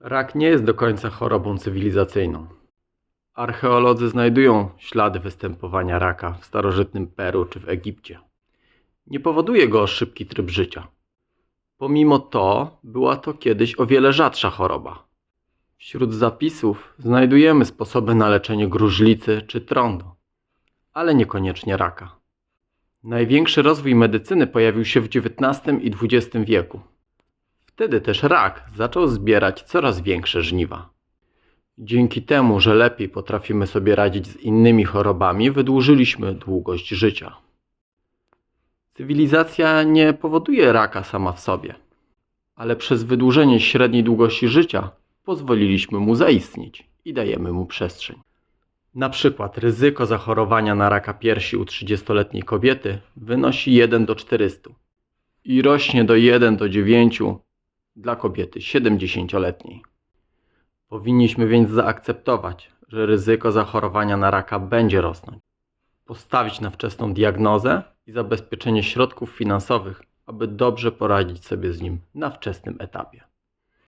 Rak nie jest do końca chorobą cywilizacyjną. Archeolodzy znajdują ślady występowania raka w starożytnym Peru czy w Egipcie. Nie powoduje go szybki tryb życia. Pomimo to była to kiedyś o wiele rzadsza choroba. Wśród zapisów znajdujemy sposoby na leczenie gruźlicy czy trądu, ale niekoniecznie raka. Największy rozwój medycyny pojawił się w XIX i XX wieku. Wtedy też rak zaczął zbierać coraz większe żniwa. Dzięki temu, że lepiej potrafimy sobie radzić z innymi chorobami, wydłużyliśmy długość życia. Cywilizacja nie powoduje raka sama w sobie, ale przez wydłużenie średniej długości życia pozwoliliśmy mu zaistnieć i dajemy mu przestrzeń. Na przykład ryzyko zachorowania na raka piersi u 30-letniej kobiety wynosi 1 do 400 i rośnie do 1 do 9 dla kobiety 70-letniej. Powinniśmy więc zaakceptować, że ryzyko zachorowania na raka będzie rosnąć. Postawić na wczesną diagnozę i zabezpieczenie środków finansowych, aby dobrze poradzić sobie z nim na wczesnym etapie.